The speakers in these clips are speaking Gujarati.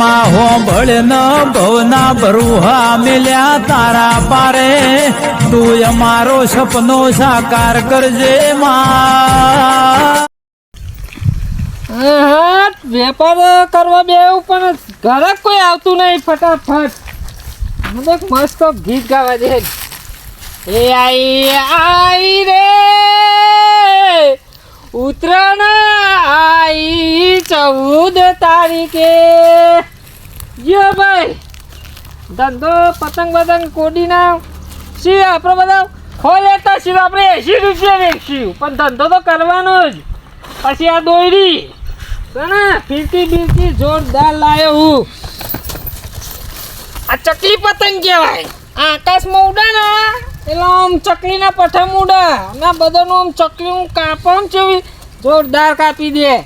માં હોંભળ ન ભવના બરુહા મિલ્યા તારા પારે. તું અમારો સપનો સાકાર કરજે માં. વેપાર કરવા બે પણ ઘરે કોઈ આવતું નહીં, ફટાફટ. મને મસ્ત ગીત ગાવા દે. એ આઈ આઈ રે. ઉત્તરાયણ આઈ ચૌદ તારીખે. જો ભાઈ! ધંધો, પતંગ પતંગ કોડીના. સી આપણે બધા? ખોઈ લેતા છીએ આપણે એસી રૂપિયા વેચીશું. પણ ધંધો તો કરવાનો જ. પછી આ દોયડી. ને ફીરકી બીરકી જોરદાર લાયો હું. આ ચકલી પતંગ કહેવાય. આકાશમાં ઉડે ને એટલે આમ ચકલીના પઠમ ઉડા. અને બધાનું આમ ચકલી હું કાપમ જેવી જોરદાર કાપી દે.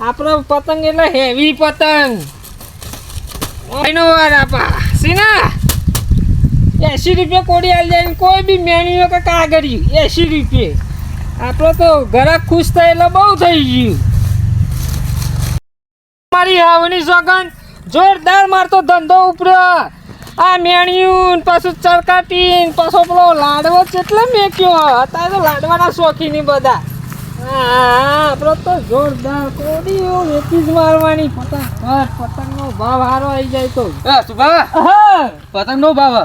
આપણો પતંગ એટલે હેવી પતંગ. એનો વાર આપા. સીના? એસી રૂપિયા કોડી આવી જાય કોઈ બી મેન્યુ કે કાગળ્યું એસી રૂપિયા. આપણે તો ઘરાક ખુશ થાય એટલે બહુ થઈ ગયું. મારી હાવની સોગન જોરદાર મારતો ધંધો ઉપર્યો આ મેણિયું પાછું ચરકાટી પાછો પેલો લાડવો કેટલો મેક્યો. અત્યારે તો લાડવાના શોખીની બધા. આપણો તો જોરદાર કોડીઓ વેચી જ મારવાની. ફટાફટ પતંગનો ભાવ આવી જાય તો. એ સુભા હા. પતંગ નો ભાવ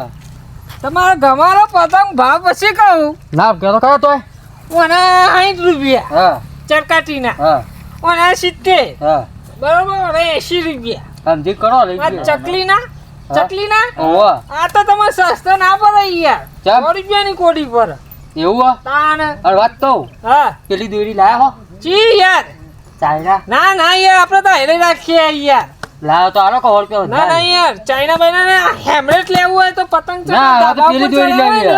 તમારો ગમારો પતંગ ભાવ પછી કહું. ના મને સાઠ રૂપિયા. હા. ચરકાટીના હા. મને સિત્તેર. હા. બરોબર હવે એસી રૂપિયા. સમજી કરો લઈ ચકલીના? ચકલીના? આ તો તમે સસ્તા ના પડે યાર. ચમ? સો રૂપિયાની કોડી પર. એવું હો? તાણ. અરે વાત તો હા. પેલી દોરી લાયા હો? ચી યાર. ચાઇના ના ના યાર આપણે તો હેરે રાખીએ યાર. લાવ તો આનો કહો રૂપિયા ના ના યાર ચાઇના બાઈના ને હેમલેટ લેવું હોય તો પતંગ ચડાવ પેલી દોરી લાવી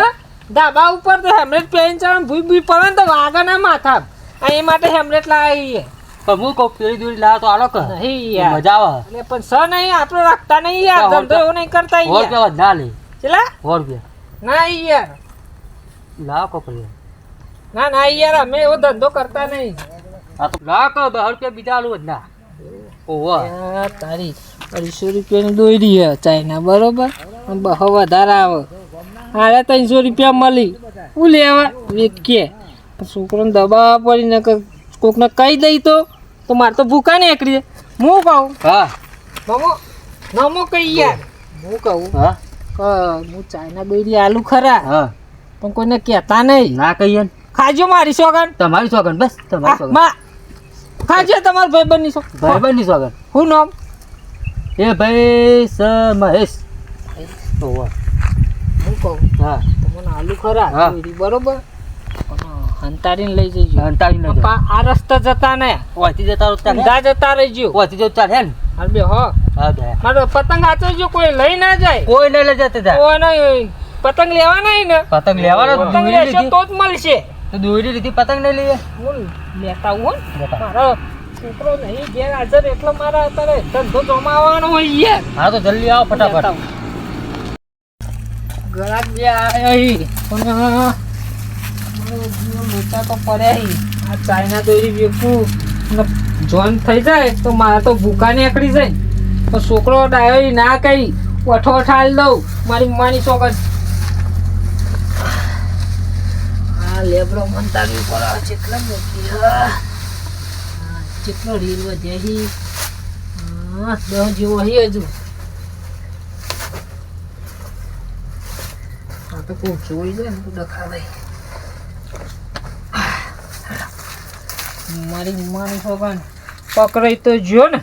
ધાબા ઉપર તો હેમલેટ પહેરીને ચડાવે ભૂઈ ભૂઈ પડે ને તો વાગા ના માથા આ એ માટે હેમલેટ લાવીએ પણ હું કહું પેલી દોરી લાવ તો આનો કે. નહીં યાર. મજા આવે. એટલે પણ સ નહીં આપણે રાખતા નહીં યાર. ધંધો એવું નહીં કરતા યાર. રૂપિયા ના લે. ચલા રૂપિયા. ના યાર. લાવો કો ના ના યાર અમે એવો ધંધો કરતા નહીં. આ તો ના કો દસ રૂપિયા બીજા લો જ ના. ઓહો. તારી અઢીસો રૂપિયાની દોરી હે ચાઇના બરોબર? બહુ વધારે આવે. હારે ત્રણસો રૂપિયા મળી. હું લેવા? વેચીએ છોકરોને દબાવવા પડી ને કોકને કહી દઈ તો તો મારે તો ભૂખા ને જાય. હું કહું? હા. નમો નમો કહી યાર. હું. કહું હા હું ચાઇના દોરી આલુ ખરા. હા. પણ કોઈને કહેતા નહીં. ના કહીએ ખાજો મારી સોગન તમારી સોગન બસ તમારી સોગનમાં ખાજો તમારા ભાઈબંધની સોગન ભાઈબંધની સોગન હું નામ? એ ભાઈ સ મહેશ. હું કહું? હા. તમને આલુ ખરા? બરોબર? હંતારીને લઈ જઈજો અંતાડી ન પા- આ રસ્તા જતા ને. ઓથી જતા રસ્તા ઊંધા જતા રહેજો. ઓથી જતા હે ને? હા બે હો. હા બે. મારો પતંગ આચરજો કોઈ લઈ ના જાય. કોઈ લઈ લઈ જતા તા કોઈ પતંગ લેવાના ને પતંગ લેવાનો પતંગ લેશો તો જ મળશે. તો દોરી લીધી પતંગ નહીં લઈએ. હું લેતા હું મારો છોકરો નહીં ઘેર હાજર એટલે મારા અત્યારે ધંધો જમાવાનો હોય યાર હા તો જલ્દી આવો ફટાફટ. ગળાક બે આવ્યો હી. પણ મારો તો પડ્યા હી. આ ચાઇના દોરી વેકું જોન થઈ જાય તો મારે તો ભૂકા નીકળી જાય. તો છોકરો ડાયો ના કઈ ઓઠો ઠાલ દઉં. મારી મમ્માની સોગન આ લેબડો મંતાવી પર કેટલા મૂકી હા. કેટલો રીલ વધે હી. હા દહ જેવો હી હજુ. આ તો કોઈ જોઈ જાય ને તો ડખા મારી ઉમ્માની છોકરાને પકડાઈ તો જો ને.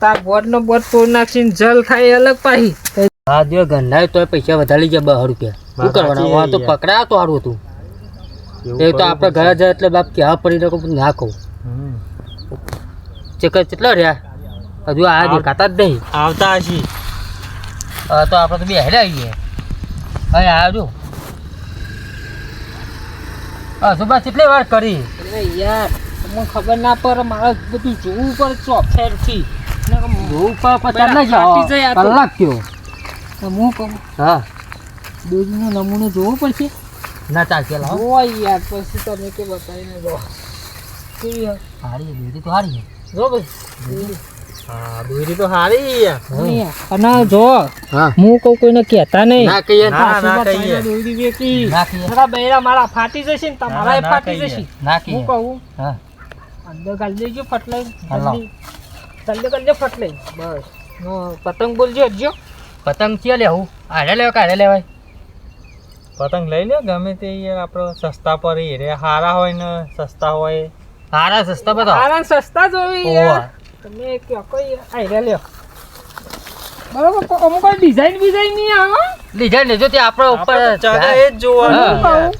તાર બોર્ડનો બોર્ડ તોડ નાખીને જલ થાય અલગ પાહી. હા જો ગંધાય તોય પૈસા વધારી જાય બહાર રૂપિયા. શું કરવાના? તો પકડાયો તો સારું હતું. એ તો આપણે ઘરે જાય એટલે બાપ કે હા પડી નાખો પણ ના કહું. ચક્કર કેટલા રહ્યા? હજુ આ દેખાતા જ નહીં. આવતા હશી હા તો આપણે તો બે હેરા આવીએ. હવે આવજો. હા સુભાષ કેટલી વાર કરી? યાર મને ખબર ના પડે મારે બધું જોવું પડે ચોફેરથી જોવું પા- પચાસ ના. કલાક કયો હું કહું હા. દૂધનો નમૂનો જોવો પડશે? ના ચાલશે લાવો. યાર પછી તમે કે બતાવીને જો કેવી હારી દૂધી તો હારી જો ભાઈ. હા દોરી તો સારી યાર. અને જો હું. કહું કોઈને કહેતા નહીં. ના કહીએ. ના, ના કહીએ. દોરી વેચી. ના કહીએ. મારા બૈરા મારા ફાટી જશે ને તમારા ફાટી. જશે. ના હું કહું હા. અંદર ગાલી દેજો ફટલાઈ. જલ્દી જલ્દી કરજો ફટલાઈ બસ. હું પતંગ બોલજો હજો પતંગ ક્યાં લેવું આડે લેવા કાઢે લેવાય? પતંગ લઈ લ્યો ગમે તે યાર આપણે સસ્તા પર એ રે. સારા હોય ને સસ્તા હોય. સારા સસ્તા બધા હારા સસ્તા યાર. તમે કયો કોઈ આઈડિયા લ્યો. બરોબર અમુક કોઈ ડિઝાઇન બિઝાઇન નહીં આવે લીધા લેજો તે આપણે ઉપર ચાલે એ જ જોવાનું.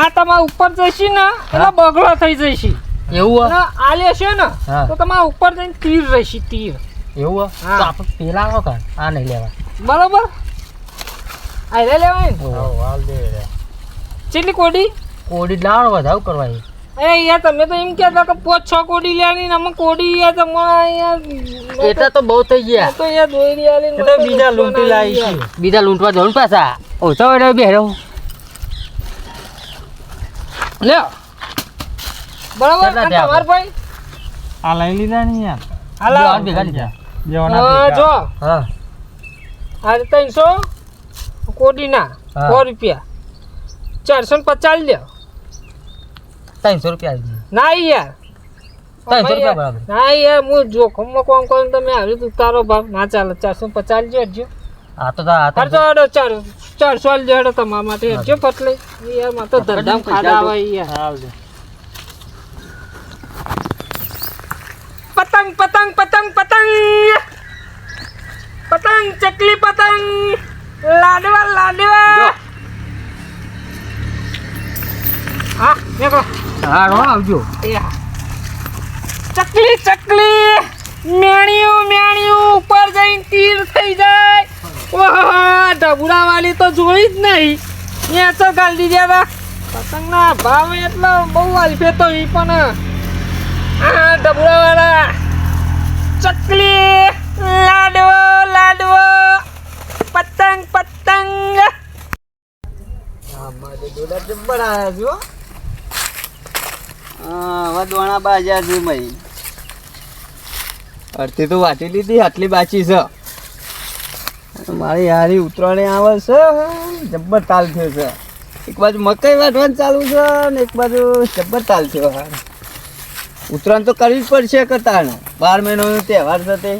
આ તમારા ઉપર જશે ને એટલે બગડો થઈ જશે. એવું આ લેશે ને તો તમારા ઉપર જઈને તીર રહેશે તીર. એવું હા. તો આપણે પેલા આવો કાઢ આ નહીં લેવા. બરોબર? આઈડિયા લેવાય ને. હા, વાલ દે રે. કેટલી કોડી? કોડી લાવણ વધાવ કરવા એ. યાર તમે તો એમ કહેતા કે પોચ છ કોડી લેવાની ને અમે કોડી યાર તમારા યાર એટલા તો બહુ થઈ ગયા. તો યાર દોઈ રહ્યા તો બીજા લૂંટી લાવી છે. બીજા લૂંટવા જવું પાછા. ઓછા હોય બે રહો લ્યો બરાબર આ તમાર ભાઈ? આ લઈ લીધા ને યાર. હાલો ભેગા લીધા ભેગા. જો. હા. આ ત્રણસો. કોડીના. સો રૂપિયા. ચારસો ને પચાસ લ્યો. ત્રણસો રૂપિયા ના યાર. ત્રણસો રૂપિયા બરાબર. ના યાર હું જોખમમાં કોમ કરીને તમે આવી રીતે તારો ભાવ. ના ચાલે ચારસો ને પચાસ લ્યો હજો આ તો આ તો હડો ચાર ચારસો લ્યો હડો તમારા માટે હજો ફટલે યાર મારે તો ધંધામાં ખાડા આવે યાર. હાલ પતંગ પતંગ પતંગ પતંગ. પતંગ ચકલી પતંગ. લાડવા લાડવા. હા નીકળો. હા રો આવજો. એ. ચકલી ચકલી. મેણિયું મેણિયું ઉપર જઈને તીર થઈ જાય. ઓહો ઢબુડા વાલી તો જોઈ જ નહીં. ત્યાં તો ગાલ દીધા હતા. પતંગના ભાવ એટલો બહુ અલ્ફે તો ઈ પણ. આ ઢબુડા વાળા ચકલી લાડવો લાડવો. પતંગ પતંગ. છે ભાઈ. અડધી તો વાંચી લીધી આટલી બાચી છે. મારી હારી ઉતરાણે આવે છે જબ્બર તાલ થયો છે. એક બાજુ મકાઈ વાટવાનું ચાલુ છે ને એક બાજુ જબ્બર તાલ થયો હાર ઉત્તરાયણ તો કરવી જ પડશે કરતા બાર મહિનાનો તહેવાર છે તે.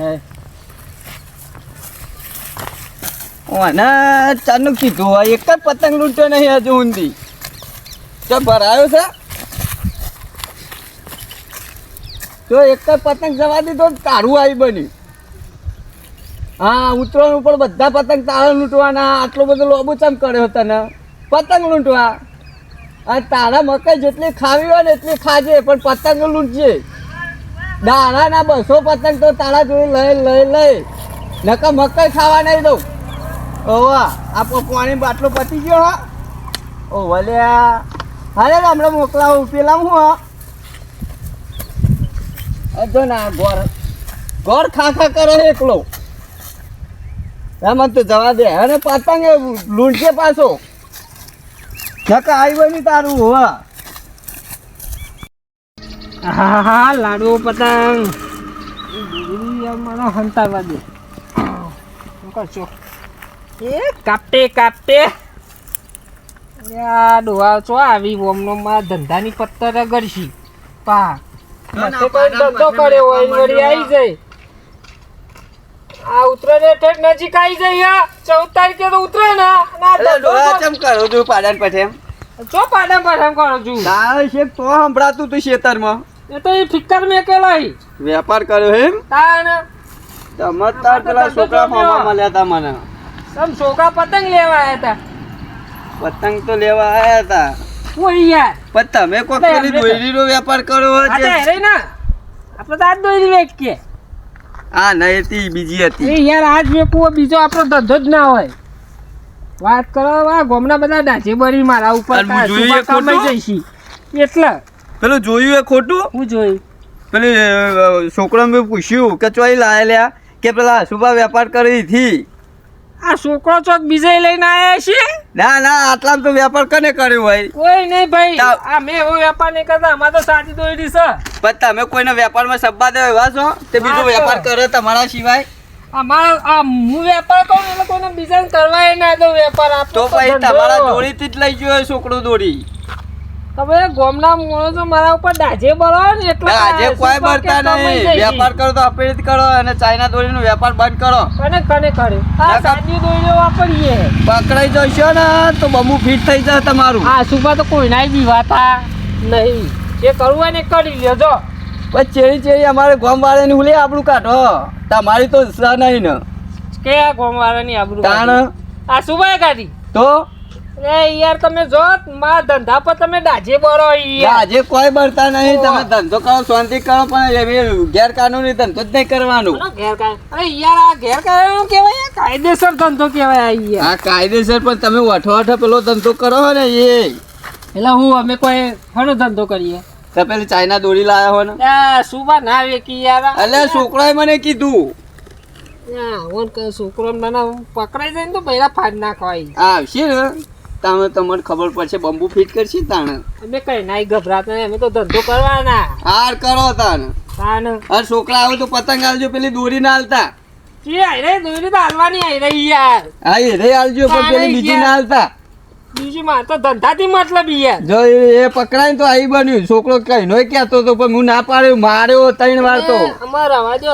હે. ઓને ચાનું કીધું હોય, એક જ પતંગ લૂંટ્યો નહીં હજુ ઊંધી. તો ભરાયો છે. તો એક જ પતંગ જવા દીધો તારું આવી બન્યું. હા ઉતરણ ઉપર બધા પતંગ તારા લૂંટવાના, આટલો બધો લોબો ચમ કર્યો તને? પતંગ લૂંટવા. અને તારા મકાઈ જેટલી ખાવી હોય ને એટલી ખાજે, પણ પતંગ લૂંટજે. દાણાના બસો પતંગ તો તારા જોડે લઈ લઈ લઈ. નકા મકાઈ ખાવા નહીં દઉં. ઓવા આપો પાણી બાટલો પતી ગયો હા. ઓ વલ્યા, હાલે હમણાં મોકલાવું પેલા હું હા. અધો ના ગોર ગોર ખાખા કરો એકલો. એમાં તો જવા દે અને પતંગ એ લૂંટશે પાછો. નકા આવ્યો નહીં તારું હોવા હા. હા લાડુ પતંગ. મને હંતાવા દે. એ કાપટે કાપટે યા ડોહા છો આવી ઓમનો માં ધંધાની પત્તર ગરશી પા. મસ્તે કોઈ ધંધો કરે હોય વળી આવી જાય. આ ઉતરે ઠેઠ નજીક આવી જાય ચૌદ તારીખે તો ઉતરે ને ના. ચમ કરો છું પાડન પઠેમ? ચો પાડમ પાડમ કરો છું? તારે છે તો સંભળાતું તું ખેતરમાં. એ તો એ ફિક્કર મેકેલો કેલાઈ વેપાર કર્યો એમ તાન ચમત્કાર પેલા છોકરા મામા મળ્યા હતા મને. સમ છોકરા પતંગ લેવા આયા હતા પતંગ તો લેવા આયા હતા ઓય યાર પણ તમે કોક પેલી એમને વેપાર કર્યો છે હેરે ના. આપણે તો આજ દોરી વેચ કે આ નહીં હતી બીજી હતી. એ યાર આજ વેચવું બીજો આપણો ધંધો જ ના હોય. વાત કરો વા ગોમના બધા ડાચે બરી મારા ઉપર અને હું કા જોયું સુબા એ ખોટું? કમાઈ જઈશી. એટલે. પેલું જોયું એ ખોટું? હું જોઈ પેલી છોકરાને મેં પૂછ્યું કે ચોઈ લાયેલા કે પેલા શુભા વેપાર કરી થી આ છોકરો ચોક બીજે લઈને આવ્યા છે? ના ના આટલામાં તો વેપાર કને કર્યો ભાઈ કોઈ નહીં ભાઈ. આ મેં એવો વેપાર નહીં કરતા અમાર તો સાચી દોરી છે. પણ તમે કોઈના વેપારમાં સબ્બા દેવા એવા છો? તે બીજો વેપાર કરે તમારા સિવાય? અમારા આ હું વેપાર કરું એટલે કોઈને બીજાને કરવાય ના દો વેપાર આપતો તો ભાઈ. તમારા દોરીથી જ લઈ ગયો છોકરો દોરી. તમે ગોમના માણસો મારા ઉપર દાજે બરો ને એટલે આજે કોઈ બળતા નહીં. વેપાર કરો તો આપણે કરો અને ચાઇના દોરીનો વેપાર બંધ કરો. કને કને કરે આ સાદી દોરીઓ વાપરીએ. પકડાઈ જશો ને તો બમુ ફિટ થઈ જશે તમારું. આ સુબા તો કોઈ કોઈનાય બીવાતા નહીં. જે કરવું હોય ને કરી લેજો પણ ચેરી ચેરી અમારે ગોમ વાળાને ઉલે આપણું કાઢો. તમારી તો સા નહીં ને. કે આ ગોમવાળાની આબરૂ તાણ? આ સુબાએ કાઢી? તો? એ યાર તમે જો મારા ધંધા પર તમે ડાજે બરો યાર. આજે કોઈ બળતા નહીં તમે ધંધો કરો શાંતિ કરો પણ એવી ગેરકાનૂની ધંધો જ નહીં કરવાનો. અરે યાર આ ઘેર કાયનો કહેવાય કાયદેસર ધંધો કહેવાય આ યાર. આ કાયદેસર પણ તમે વઠો વઠો પેલો ધંધો કરો ને એ. એટલે હું અમે કોઈ હણો ધંધો કરીએ. તો પેલી ચાઇના દોરી લાયા હો ને સુબા ના વેકી યાર. એટલે છોકરાએ મને કીધું. ના હું છોકરો મને પકડાઈ જાય ને તો પહેલા ફાડ નાખવાય આવશે ને. તમે તમને ખબર પડશે બંબુ ફિટ કરશે તાણે. અમે કઈ નાઈ ગભરાતા નહીં અમે તો ધંધો કરવાના. હાર કરો તાણ. તાન અને છોકરા આવે તો પતંગ આવજો પેલી દોરી ના હાલતા આઈ દોરી તો હાલવાની આઈ રહી યાર. એ રે હાલજો પણ પેલી બીજી ના હાલતા બીજી માર તો ધંધાથી મતલબ યાર. જો એ પકડાય તો આઈ બન્યું. છોકરો કઈ નો કહેતો તો પણ હું ના પાડ્યો માર્યો ત્રણ વાર તો. અમારા રવા દો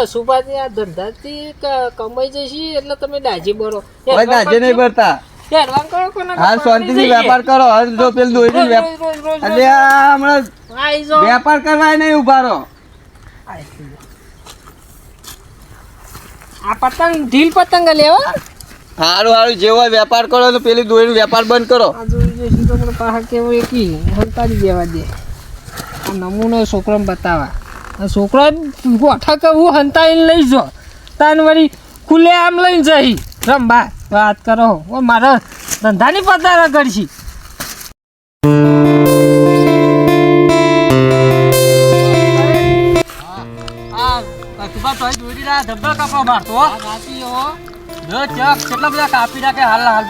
આ ધંધાથી કમાઈ જશે એટલે તમે દાજી બરો. દાજી દાજે નહીં ભરતા. કરો શાંતિથી વેપાર કરો. હવે જો પેલી દોરી વેપાર એટલે હમણાં વેપાર કરવા નહીં ઊભા રહો. આ પતંગ ઢીલ પતંગ લેવા હારું હારું જેવો વેપાર કરો તો પેલી દોરી વેપાર બંધ કરો. કેવો એકી હંતાડી દેવા દે. આ નમૂનો છોકરાને બતાવા. છોકરો ગોઠા કે હું હંતાઈને લઈ જો. તાન વળી ખુલ્લે આમ લઈને જઈ. રંબા વાત કરો. ઓ મારા ધંધાની પતારા કરશી. ધબ્બા કાપવા મારતો કેટલા બધા કાપી નાખે હાલ હાલ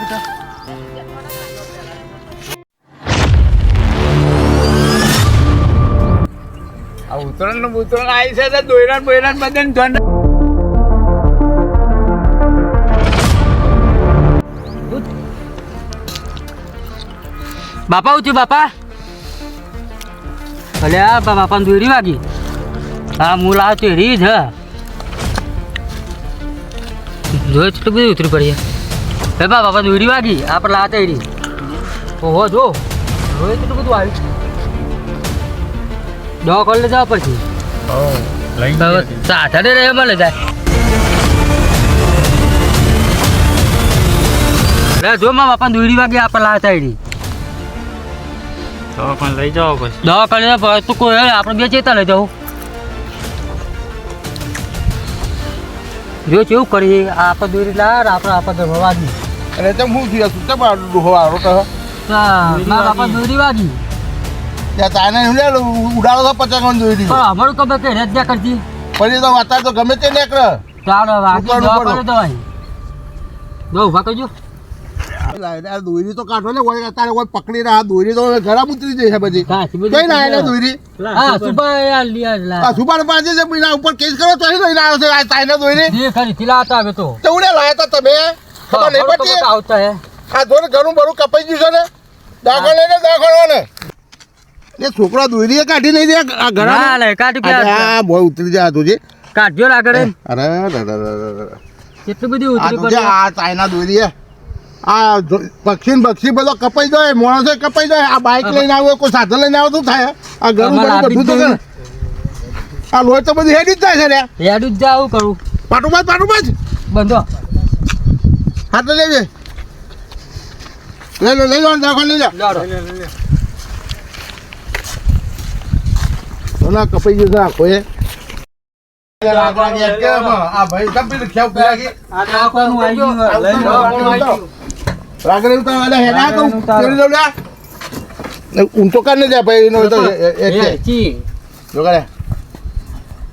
આ ઉત્તરાયણનું ઉત્તરાયણ આવી છે દોયરાન બોયરાન બધાને બાપા ઉઠ્યું બાપા? ભલે આ બાપાને દોરી વાગી. હા હું લાવ તો રી જ જો એટલું બધું ઉતરી પડીએ. હે બા બાપા દોરી વાગી. આ લાવ તો રી ઓહો જો. જો એટલું બધું આવ્યું. દવા કોલે જવા પડશે. સાધને રહે મળે જાય. જો મા બાપા દોરી વાગી આપણે લાવ તો રી તો પણ લઈ જાઓ પછી. દવાખાને તું કોઈ આપણે બે ચેતા લઈ જાઉં. જો કેવું કરીએ આ આપણે દોરી લાર આપણે આપણે તો વાગી એટલે તેમ હું થયું શું કેમ આટલું ડોહો આરો તો મા બાપા દોરી વાગી. ત્યાં તાને હું લે ઉડાડો તો પચાસ દોરી પણ અમારું કબે કે રેત ના કરતી પછી તો વાતા તો ગમે તે નીકળે. ચાલો વાગી દવા ઉપર. દવાઈ. જો ઊભા કરજો. આ દોરી તો કાઢો ને કોઈ પકડી રહ્યા દોરી તો ઘરા ઉતરી જશે બધી. કઈ ના એને દોરી? હા સુબા યાર લિયા આ લા સુબાર પાસે છે બીના ઉપર કેસ કરો તો લઈને આવ્યો છે આ તાઈને દોરી જે ખરી થીલાતા આવે તો. તો લાયા તા તમે? ખબર નહીં પડતી? આવતા હે. આ ધોરણ ઘણું બરું કપાઈ ગયું છે ને? દાખલ લઈને દાખલ ને એ છોકરા દોરી કાઢી નહીં દે આ ના ઘણા લે કાઢી ગયા આ બોય ઉતરી જાય તુજી કાઢ્યો આગળ અરે. કેટલી બધી આ ઉતરી પડી આ? ચાઇના દોરી હે. આ પક્ષી પક્ષી બક્ષી બધો કપાઈ જાય માણસે કપાઈ જાય. આ બાઇક લઈને આવ્યો કોઈ સાધન લઈને આવ્યો શું થાય? આ અમારે બધું બધું તો આ લોહી તો બધું હેડી જ જાય છે રે. યાડું જ જાવું કરું. પાટું બાજ પાટું બાજ બંધો. હાથ લઈ લેજે. લઈ લો લઈ લો દાખલ લઈ લો. ના કપાઈ ગયું છે આખો એ આ ભાઈ કપી ખેવ પડી આ નાખવાનું આવી ગયું લઈ લો. રાગડે તો અલે હેડા તો કરી દો લે. ઊંચો કર ને ભાઈ એનો તો એ- એ- એ- એ ચી. જો કરે.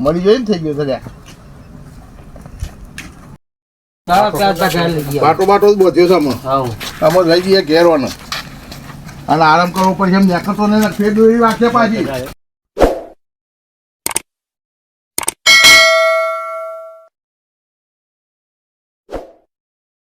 મળી જોઈને થઈ ગયું છે ગયા. બાટો બાટો જ બોધ્યો છે હા અમે રહી ગયા ઘેરવાનો. અને આરામ કરવો પછી એમ નેકળતો નહીં ફેર દોરી વાંચે પાછી.